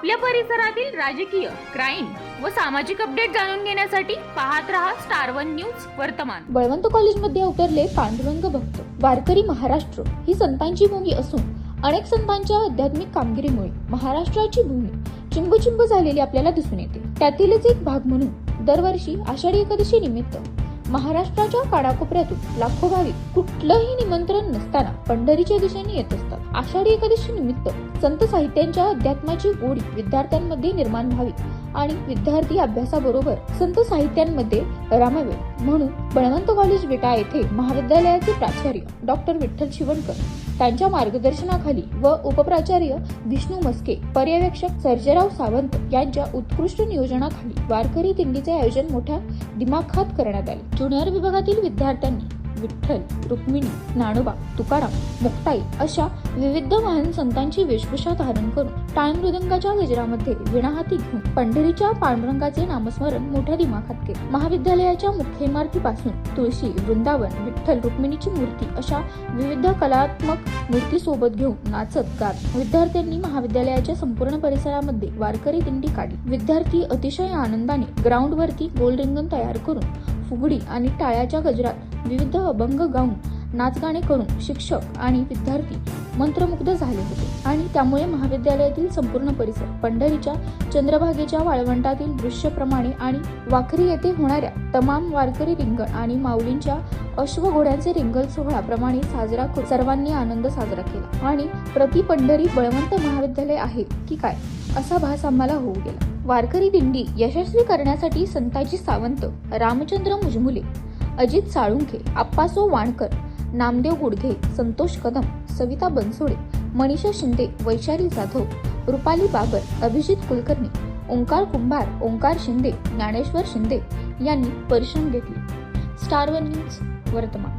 आपल्या परिसरातील राजकीय क्राईम व सामाजिक अपडेट जाणून घेण्यासाठी पाहत रहा स्टार वन न्यूज वर्तमान. बळवंत कॉलेजमध्ये अवतरले पांडुरंग भक्त. वारकरी महाराष्ट्र ही संतांची भूमी असून अनेक संतांच्या आध्यात्मिक कामगिरीमुळे महाराष्ट्राची भूमी चिंबचिंब झालेली आपल्याला दिसून येते. त्यातीलच एक भाग म्हणून दरवर्षी आषाढी एकादशी निमित्त महाराष्ट्राच्या काडाकोपऱ्यातून लाखो भाविक कुठलंही निमंत्रण नसताना पंढरीच्या दिशेने येत असतात. आषाढी एकादशी निमित्त संत साहित्यांच्या अध्यात्माची गोडी विद्यार्थ्यांमध्ये निर्माण व्हावी. आणि विद्यार्थी अभ्यासाबरोबर संत साहित्यांमध्ये रामावे म्हणून बळवंत कॉलेज विटा येथे महाविद्यालयाचे प्राचार्य डॉक्टर विठ्ठल शिवणकर त्यांच्या मार्गदर्शनाखाली व उपप्राचार्य विष्णू मस्के पर्यवेक्षक सर्जेराव सावंत यांच्या उत्कृष्ट नियोजनाखाली वारकरी दिंडीचे आयोजन मोठ्या दिमाखात करण्यात आले. ज्युनियर विभागातील विद्यार्थ्यांनी विठ्ठल रुक्मिणी ज्ञानोबा तुकाराम मुक्ताई अशा विविध महान संतांची वेशभूषा धारण करून टाळ मृदंगाच्या गजरामध्ये विणाहाती घेऊन पंढरीच्या पांडुरंगाचे नामस्मरण मोठ्या दिमाखात केले. महाविद्यालयाच्या मुख्य इमारतीपासून तुळशी वृंदावन विठ्ठल रुक्मिणीची मूर्ती अशा विविध कलात्मक मूर्ती सोबत घेऊन नाचत गात. विद्यार्थ्यांनी महाविद्यालयाच्या संपूर्ण परिसरामध्ये वारकरी दिंडी काढली. विद्यार्थी अतिशय आनंदाने ग्राउंडवरती गोल रिंगण तयार करून फुगडी आणि टाळ्याच्या गजरात विविध अभंग गाऊन नाचगाणे करून शिक्षक आणि विद्यार्थी मंत्रमुग्ध झाले होते. आणि त्यामुळे महाविद्यालयातील संपूर्ण परिसर पंढरीच्या चंद्रभागेच्या वाळवंटातील दृश्यप्रमाणे आणि वाखरी येथे होणाऱ्या तमाम वारकरी रिंगण आणि माऊलींच्या अश्वघोड्यांचे रिंगल सोहळाप्रमाणे साजरा सर्वांनी आनंद साजरा केला. आणि प्रति पंढरी बळवंत महाविद्यालय आहे की काय? असा भास आम्हाला होऊ गेला. वारकरी दिंडी यशस्वी करण्यासाठी संताजी सावंत रामचंद्र मुजमुले अजित साळुंखे आप्पासो वाणकर नामदेव गुडघे संतोष कदम सविता बनसोडे मनीषा शिंदे वैशाली जाधव रुपाली बाबर अभिजित कुलकर्णी ओंकार कुंभार ओंकार शिंदे ज्ञानेश्वर शिंदे यांनी परिश्रम घेतले. स्टार वन न्यूज वर्तमान.